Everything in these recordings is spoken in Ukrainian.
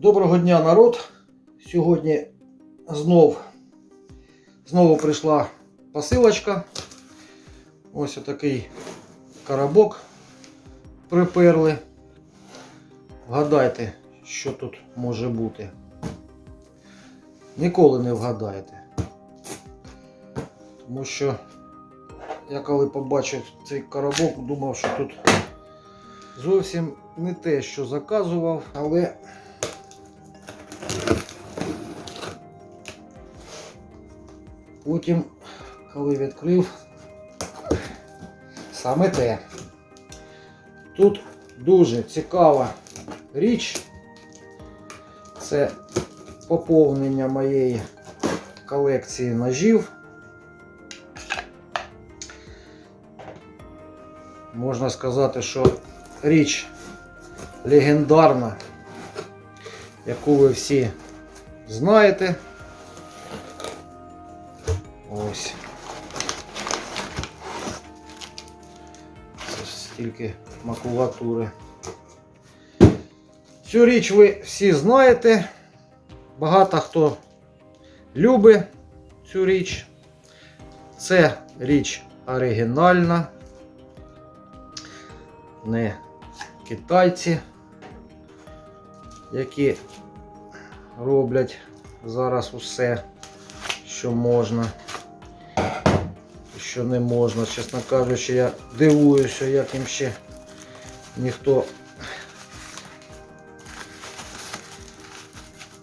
Доброго дня, народ! Сьогодні знов, знову прийшла посилочка. Ось отакий коробок приперли. Вгадайте, що тут може бути. Ніколи не вгадаєте. Тому що я коли побачив цей коробок, думав, що тут зовсім не те, що заказував, але потім, коли відкрив, саме те. Тут дуже цікава річ. Це поповнення моєї колекції ножів. Можна сказати, що річ легендарна, яку ви всі знаєте. Ось. Це ж стільки макулатури. Цю річ ви всі знаєте. Багато хто любить цю річ. Це річ оригінальна. Не китайці, які роблять зараз усе, що можна, що не можна. Чесно кажучи, я дивуюся, як їм ще ніхто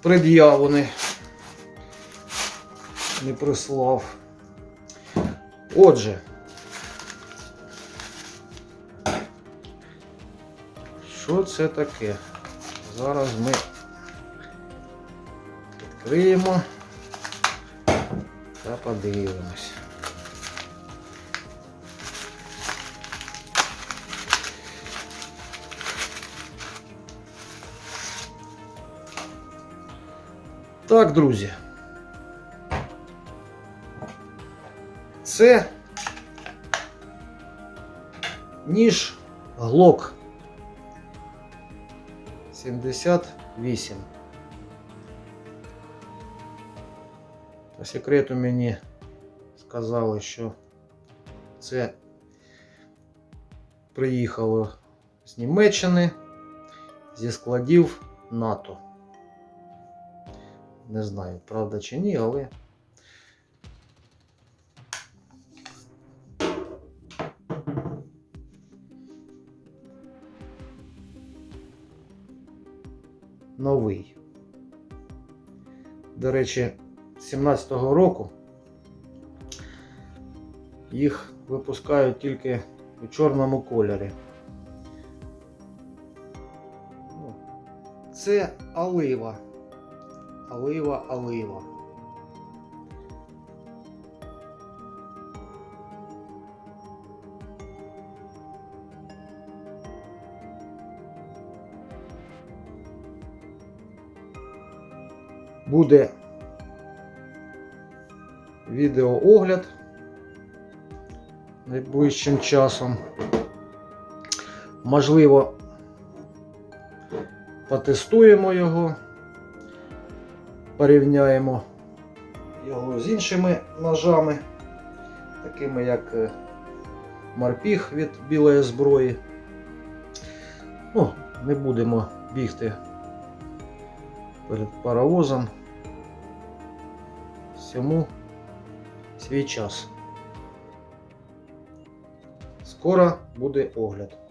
пред'яву не, не прислав. Отже, що це таке? Зараз ми відкриємо та подивимось. Так, друзі. Це ніж Глок 78. По секрету мені сказали, що це приїхало з Німеччини зі складів НАТО. Не знаю, правда чи ні, але новий. До речі, з 17-го року їх випускають тільки у чорному кольорі. Ну, Це олива. Олива, олива. Буде відеоогляд найближчим часом. Можливо, потестуємо його, порівняємо його з іншими ножами, такими як е, морпіг від білої зброї. Ну, не будемо бігти перед паровозом. Всьому свій час. Скоро буде огляд.